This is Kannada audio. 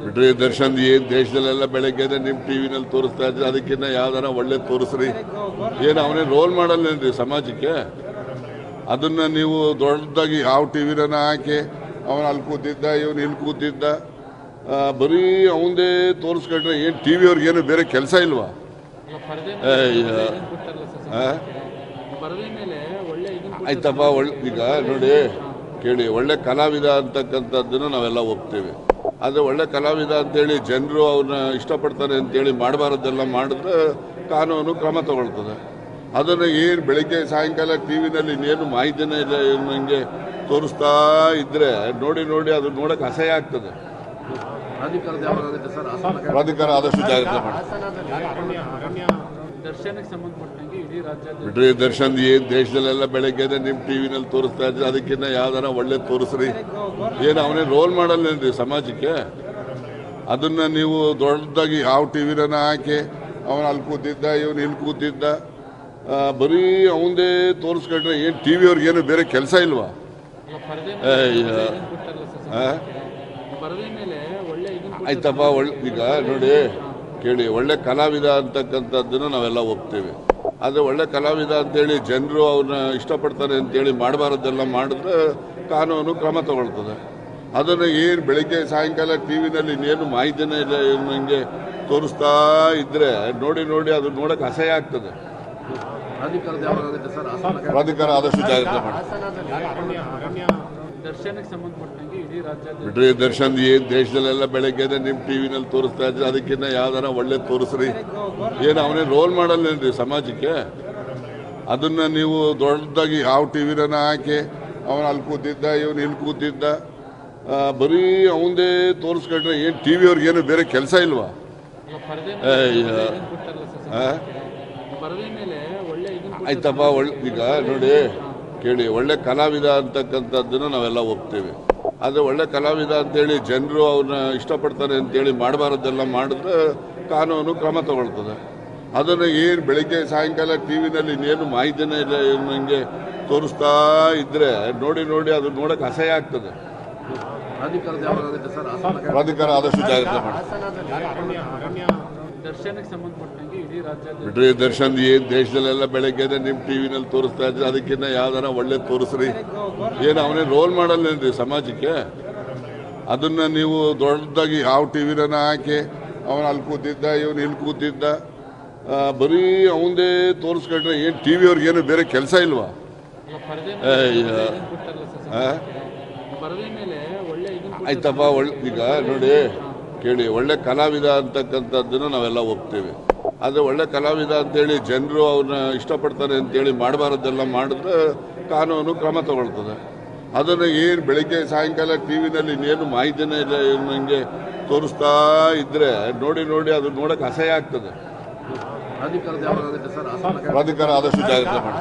ಬಿಡ್ರಿ ದರ್ಶನ್ ಏನ್ ದೇಶದಲ್ಲೆಲ್ಲ ಬೆಳಗ್ಗೆ ನಿಮ್ ಟಿವಿನಲ್ಲಿ ತೋರಿಸ್ತಾ ಇದ್ರೆ ಅದಕ್ಕಿಂತ ಯಾವ್ದಾರ ಒಳ್ಳೆ ತೋರಿಸ್ರಿ. ಏನು ಅವನೇ ರೋಲ್ ಮಾಡಲ್ಲೇನ್ರಿ ಸಮಾಜಕ್ಕೆ? ಅದನ್ನ ನೀವು ದೊಡ್ಡದಾಗಿ ಯಾವ ಟಿವಿನ ಹಾಕಿ ಅವನು ಅಲ್ಲಿ ಕೂತಿದ್ದ ಇವನು ಇಲ್ಲಿ ಕೂತಿದ್ದ ಬರೀ ಅವಂದೇ ತೋರಿಸ್ಕೊಂಡ್ರೆ ಏನು ಟಿವಿ ವಿಯವ್ರಿಗೆ ಏನು ಬೇರೆ ಕೆಲಸ ಇಲ್ವಾ? ಆಯ್ತಪ್ಪ ಒಳ್ಳೆ ಈಗ ನೋಡಿ ಕೇಳಿ ಒಳ್ಳೆ ಕಲಾವಿದ ಅಂತಕ್ಕಂಥದ್ದನ್ನು ನಾವೆಲ್ಲ ಒಪ್ತೀವಿ. ಆದರೆ ಒಳ್ಳೆ ಕಲಾವಿದ ಅಂತೇಳಿ ಜನರು ಅವ್ರನ್ನ ಇಷ್ಟಪಡ್ತಾರೆ ಅಂತೇಳಿ ಮಾಡಬಾರ್ದೆಲ್ಲ ಮಾಡಿದ್ರೆ ಕಾನೂನು ಕ್ರಮ ತಗೊಳ್ತದೆ. ಅದನ್ನು ಏನು ಬೆಳಿಗ್ಗೆ ಸಾಯಂಕಾಲ ಟಿ ವಿನಲ್ಲಿ ಇನ್ನೇನು ಮಾಹಿತಿನೇ ಇಲ್ಲ ಏನು ನನಗೆ ತೋರಿಸ್ತಾ ಇದ್ದರೆ ನೋಡಿ ನೋಡಿ ಅದನ್ನ ನೋಡಕ್ಕೆ ಅಸಹ್ಯ ಆಗ್ತದೆ. ಪ್ರಾಧಿಕಾರ ಆದಷ್ಟು ಜಾಗ್ರತೆ ಮಾಡಿ. ಬಿಡ್ರಿ ದರ್ಶನ್ ಏನ್ ದೇಶದಲ್ಲೆಲ್ಲ ಬೆಳಗ್ಗೆ ನಿಮ್ ಟಿವಿನಲ್ಲಿ ತೋರಿಸ್ತಾ ಇದ್ರೆ ಅದಕ್ಕಿಂತ ಯಾವ್ದಾರ ಒಳ್ಳೆ ತೋರಿಸ್ರಿ. ಏನು ಅವನೇ ರೋಲ್ ಮಾಡಲ್ಲೇನ್ರಿ ಸಮಾಜಕ್ಕೆ? ಅದನ್ನ ನೀವು ದೊಡ್ಡದಾಗಿ ಯಾವ ಟಿವಿನ ಹಾಕಿ ಅವನು ಅಲ್ಲಿ ಕೂತಿದ್ದ ಇವನು ಇಲ್ಲಿ ಕೂತಿದ್ದ ಬರೀ ಅವಂದೇ ತೋರಿಸ್ಕೊಂಡ್ರೆ ಏನು ಟಿವಿ ವಿಯವ್ರಿಗೆ ಏನು ಬೇರೆ ಕೆಲಸ ಇಲ್ವಾ? ಆಯ್ತಪ್ಪ ಒಳ್ಳೆ ಈಗ ನೋಡಿ ಕೇಳಿ ಒಳ್ಳೆ ಕಲಾವಿದ ಅಂತಕ್ಕಂಥದ್ದನ್ನು ನಾವೆಲ್ಲ ಒಪ್ತೀವಿ. ಆದರೆ ಒಳ್ಳೆ ಕಲಾವಿದ ಅಂತೇಳಿ ಜನರು ಅವ್ರನ್ನ ಇಷ್ಟಪಡ್ತಾರೆ ಅಂತೇಳಿ ಮಾಡಬಾರ್ದೆಲ್ಲ ಮಾಡಿದ್ರೆ ಕಾನೂನು ಕ್ರಮ ತಗೊಳ್ತದೆ. ಅದನ್ನು ಏನು ಬೆಳಿಗ್ಗೆ ಸಾಯಂಕಾಲ ಟಿ ವಿನಲ್ಲಿ ಇನ್ನೇನು ಮಾಹಿತಿನೇ ಇಲ್ಲ ಏನು ನನಗೆ ತೋರಿಸ್ತಾ ಇದ್ದರೆ ನೋಡಿ ನೋಡಿ ಅದು ನೋಡಕ್ಕೆ ಅಸಹ್ಯ ಆಗ್ತದೆ. ಪ್ರಾಧಿಕಾರ ಆದಷ್ಟು ಜಾಗ್ರತೆ ಮಾಡಿ. ಬಿಡ್ರಿ ದರ್ಶನ್ ಏನ್ ದೇಶದಲ್ಲೆಲ್ಲ ಬೆಳಗ್ಗೆ ನಿಮ್ ಟಿವಿನಲ್ಲಿ ತೋರಿಸ್ತಾ ಇದ್ರೆ ಅದಕ್ಕಿಂತ ಯಾವ್ದಾರ ಒಳ್ಳೆ ತೋರಿಸ್ರಿ. ಏನು ಅವನೇ ರೋಲ್ ಮಾಡಲ್ಲೇನ್ರಿ ಸಮಾಜಕ್ಕೆ? ಅದನ್ನ ನೀವು ದೊಡ್ಡದಾಗಿ ಯಾವ ಟಿವಿನ ಹಾಕಿ ಅವನು ಅಲ್ಲಿ ಕೂತಿದ್ದ ಇವನು ಇಲ್ಲಿ ಕೂತಿದ್ದ ಬರೀ ಅವಂದೇ ತೋರಿಸ್ಕೊಂಡ್ರೆ ಏನು ಟಿವಿ ವಿಯವ್ರಿಗೆ ಏನು ಬೇರೆ ಕೆಲಸ ಇಲ್ವಾ? ಆಯ್ತಪ್ಪ ಒಳ್ಳೆ ಈಗ ನೋಡಿ ಕೇಳಿ ಒಳ್ಳೆ ಕಲಾವಿದ ಅಂತಕ್ಕಂಥದ್ದನ್ನು ನಾವೆಲ್ಲ ಒಪ್ತೀವಿ. ಆದರೆ ಒಳ್ಳೆ ಕಲಾವಿದ ಅಂತೇಳಿ ಜನರು ಅವ್ರನ್ನ ಇಷ್ಟಪಡ್ತಾರೆ ಅಂತೇಳಿ ಮಾಡಬಾರ್ದೆಲ್ಲ ಮಾಡಿದ್ರೆ ಕಾನೂನು ಕ್ರಮ ತಗೊಳ್ತದೆ. ಅದನ್ನು ಏನು ಬೆಳಿಗ್ಗೆ ಸಾಯಂಕಾಲ ಟಿ ವಿನಲ್ಲಿ ಇನ್ನೇನು ಮಾಹಿತಿನೇ ಇಲ್ಲ ಏನು ನನಗೆ ತೋರಿಸ್ತಾ ಇದ್ದರೆ ನೋಡಿ ನೋಡಿ ಅದು ನೋಡಕ್ಕೆ ಅಸಹ್ಯ ಆಗ್ತದೆ. ಪ್ರಾಧಿಕಾರ ಆದಷ್ಟು ಜಾಗ್ರತೆ ಮಾಡಿ. ದರ್ಶನಕ್ಕೆ ಸಂಬಂಧಪಟ್ಟಂಗೆ ಇಡೀ ದರ್ಶನ್ ಏನ್ ದೇಶದಲ್ಲೆಲ್ಲ ಬೆಳಗ್ಗೆ ನಿಮ್ ಟಿವಿನಲ್ಲಿ ತೋರಿಸ್ತಾ ಇದ್ರೆ ಅದಕ್ಕಿಂತ ಯಾವ್ದಾರ ಒಳ್ಳೆ ತೋರಿಸ್ರಿ. ಏನು ಅವನೇ ರೋಲ್ ಮಾಡಲ್ಲೇನ್ರಿ ಸಮಾಜಕ್ಕೆ? ಅದನ್ನ ನೀವು ದೊಡ್ಡದಾಗಿ ಯಾವ ಟಿವಿನ ಹಾಕಿ ಅವನು ಅಲ್ಲಿ ಕೂತಿದ್ದ ಇವನು ಇಲ್ಲಿ ಕೂತಿದ್ದ ಬರೀ ಅವಂದೇ ತೋರಿಸ್ಕೊಂಡ್ರೆ ಏನು ಟಿವಿ ವಿಯವ್ರಿಗೆ ಏನು ಬೇರೆ ಕೆಲಸ ಇಲ್ವಾ? ಆಯ್ತಪ್ಪ ಒಳ್ಳೆ ಈಗ ನೋಡಿ ಕೇಳಿ ಒಳ್ಳೆ ಕಲಾವಿದ ಅಂತಕ್ಕಂಥದ್ದನ್ನು ನಾವೆಲ್ಲ ಒಪ್ತೀವಿ ಆದರೆ ಒಳ್ಳೆ ಕಲಾವಿದ ಅಂತೇಳಿ ಜನರು ಅವ್ರನ್ನ ಇಷ್ಟಪಡ್ತಾರೆ ಅಂತೇಳಿ ಮಾಡಬಾರ್ದೆಲ್ಲ ಮಾಡಿದ್ರೆ ಕಾನೂನು ಕ್ರಮ ತಗೊಳ್ತದೆ ಅದನ್ನು ಏನು ಬೆಳಿಗ್ಗೆ ಸಾಯಂಕಾಲ ಟಿ ವಿನಲ್ಲಿ ಇನ್ನೇನು ಮಾಹಿತಿನೇ ಇಲ್ಲ ಏನು ನನಗೆ ತೋರಿಸ್ತಾ ಇದ್ದರೆ ನೋಡಿ ನೋಡಿ ಅದು ನೋಡಕ್ಕೆ ಅಸಹ್ಯ ಆಗ್ತದೆ ಪ್ರಾಧಿಕಾರ ಆದಷ್ಟು ಜಾಗ್ರತೆ ಮಾಡಿ